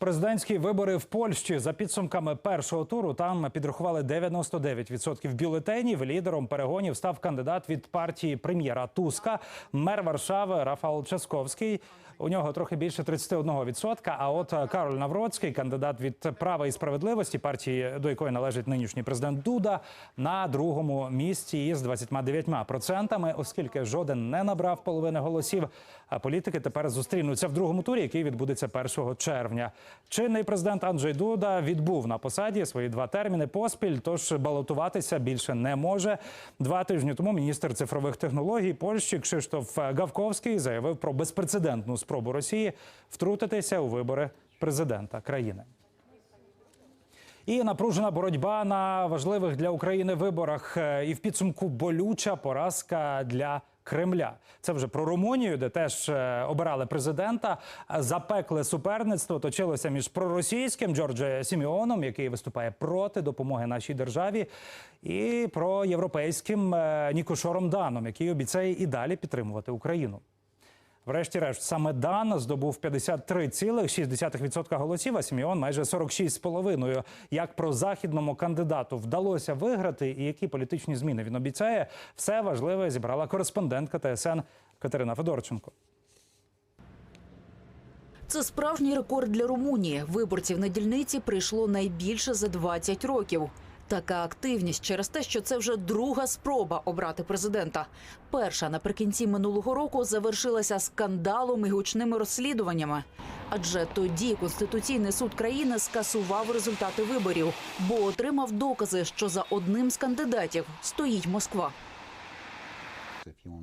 Президентські вибори в Польщі за підсумками першого туру там підрахували 99% бюлетенів. Лідером перегонів став кандидат від партії прем'єра Туска, мер Варшави Рафал Часковський. У нього трохи більше 31%. А от Кароль Навроцький, кандидат від права і справедливості, партії до якої належить нинішній президент Дуда, на другому місці із 29%, оскільки жоден не набрав половини голосів. А політики тепер зустрінуться в другому турі, який відбудеться 1 червня. Чинний президент Анджей Дуда відбув на посаді свої два терміни поспіль, тож балотуватися більше не може. Два тижні тому міністр цифрових технологій Польщі Кшиштоф Гавковський заявив про безпрецедентну спробу Росії втрутитися у вибори президента країни. І напружена боротьба на важливих для України виборах. Е, І в підсумку болюча поразка для Кремля. Це вже про Румунію, де теж е, обирали президента. Запекле суперництво точилося між проросійським Джорджем Сіміоном, який виступає проти допомоги нашій державі, і про європейським е, Нікошором Даном, який обіцяє і далі підтримувати Україну. Врешті-решт, саме Дан здобув 53,6% голосів, а Сіміон майже 46,5%. Як про західному кандидату вдалося виграти, і які політичні зміни він обіцяє, все важливе зібрала кореспондентка ТСН Катерина Федорченко. Це справжній рекорд для Румунії. Виборців на дільниці прийшло найбільше за 20 років. Така активність через те, що це вже друга спроба обрати президента. Перша наприкінці минулого року завершилася скандалом і гучними розслідуваннями. Адже тоді Конституційний суд країни скасував результати виборів, бо отримав докази, що за одним з кандидатів стоїть Москва.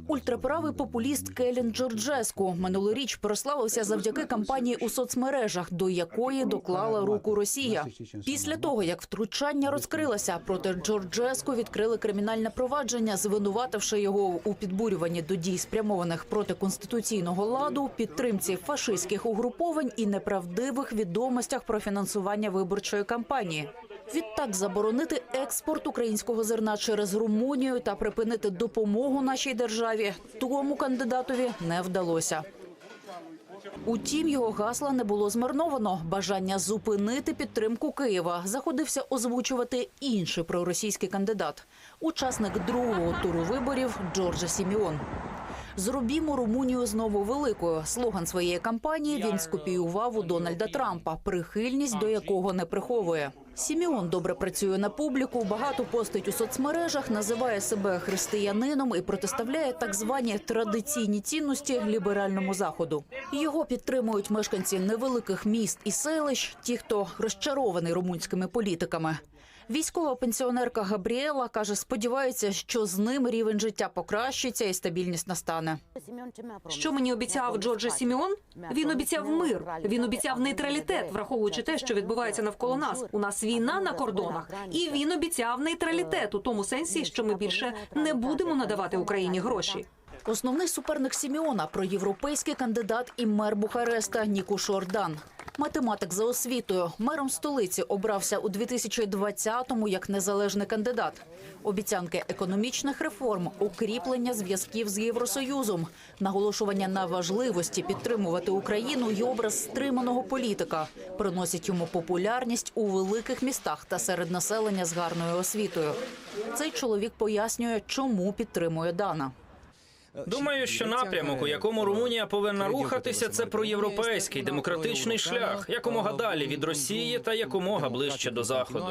Ультраправий популіст Келін Джорджеску минулоріч прославився завдяки кампанії у соцмережах, до якої доклала руку Росія. Після того, як втручання розкрилося, проти Джорджеску відкрили кримінальне провадження, звинувативши його у підбурюванні до дій, спрямованих проти конституційного ладу, підтримці фашистських угруповань і неправдивих відомостях про фінансування виборчої кампанії. Відтак заборонити експорт українського зерна через Румунію та припинити допомогу нашій державі тому кандидатові не вдалося. Утім, його гасла не було змарновано. Бажання зупинити підтримку Києва заходився озвучувати інший проросійський кандидат, учасник другого туру виборів Джорджа Сіміон. Зробімо Румунію знову великою. Слоган своєї кампанії він скопіював у Дональда Трампа, прихильність до якого не приховує. Сіміон добре працює на публіку, багато постить у соцмережах, називає себе християнином і протиставляє так звані традиційні цінності ліберальному заходу. Його підтримують мешканці невеликих міст і селищ, ті, хто розчарований румунськими політиками. Військова пенсіонерка Габріела каже, сподівається, що з ним рівень життя покращиться і стабільність настане. Що мені обіцяв Джордже Сіміон? Він обіцяв мир. Він обіцяв нейтралітет, враховуючи те, що відбувається навколо нас. У нас війна на кордонах, і він обіцяв нейтралітет у тому сенсі, що ми більше не будемо надавати Україні гроші. Основний суперник Сіміона проєвропейський кандидат і мер Бухареста Ніку Шордан. Математик за освітою мером столиці обрався у 2020-му як незалежний кандидат. Обіцянки економічних реформ, укріплення зв'язків з Євросоюзом, наголошування на важливості підтримувати Україну і образ стриманого політика приносять йому популярність у великих містах та серед населення з гарною освітою. Цей чоловік пояснює, чому підтримує Дана. Думаю, що напрямок, у якому Румунія повинна рухатися, це проєвропейський демократичний шлях, якомога далі від Росії та якомога ближче до заходу.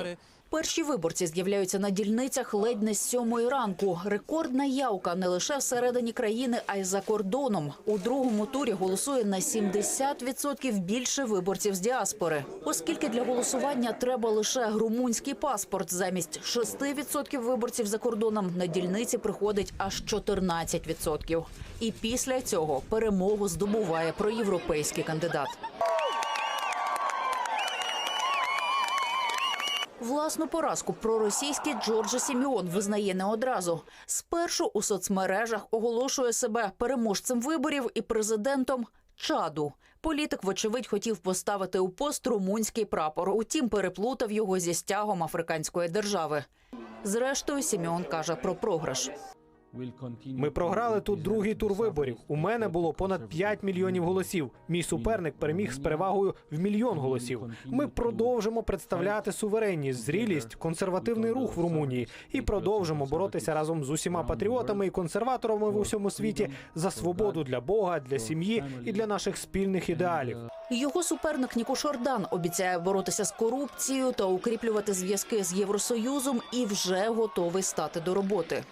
Перші виборці з'являються на дільницях ледь не з сьомої ранку. Рекордна явка не лише всередині країни, а й за кордоном. У другому турі голосує на 70% більше виборців з діаспори, оскільки для голосування треба лише румунський паспорт. Замість 6% виборців за кордоном на дільниці приходить аж 14%. І після цього перемогу здобуває проєвропейський кандидат. Власну поразку проросійський Джорджа Сіміон визнає не одразу. Спершу у соцмережах оголошує себе переможцем виборів і президентом Чаду. Політик, вочевидь, хотів поставити у пост румунський прапор. Утім, переплутав його зі стягом африканської держави. Зрештою, Сіміон каже про програш. Ми програли тут другий тур виборів. У мене було понад 5 мільйонів голосів. Мій суперник переміг з перевагою в мільйон голосів. Ми продовжимо представляти суверенність, зрілість, консервативний рух в Румунії і продовжимо боротися разом з усіма патріотами і консерваторами в усьому світі за свободу для Бога, для сім'ї і для наших спільних ідеалів. Його суперник Нікош Ордан обіцяє боротися з корупцією та укріплювати зв'язки з Євросоюзом і вже готовий стати до роботи.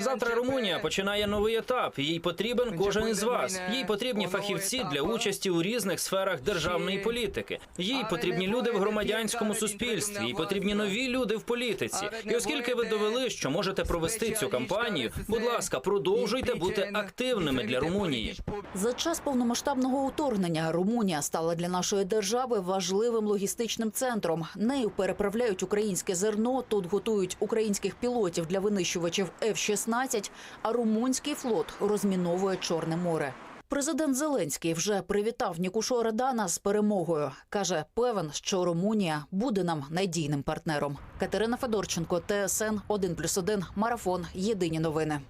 Завтра Румунія починає новий етап. Їй потрібен кожен із вас. Їй потрібні фахівці для участі у різних сферах державної політики. Їй потрібні люди в громадянському суспільстві. Їй потрібні нові люди в політиці. І оскільки ви довели, що можете провести цю кампанію, будь ласка, продовжуйте бути активними для Румунії. За час повномасштабного вторгнення Румунія стала для нашої держави важливим логістичним центром. Нею переправляють українське зерно, тут готують українських пілотів для винищувачів F-16, а румунський флот розміновує Чорне море. Президент Зеленський вже привітав Нікушу Редана з перемогою. каже, певен, що Румунія буде нам надійним партнером. Катерина Федорченко, ТСН 1+,1, Марафон. Єдині новини.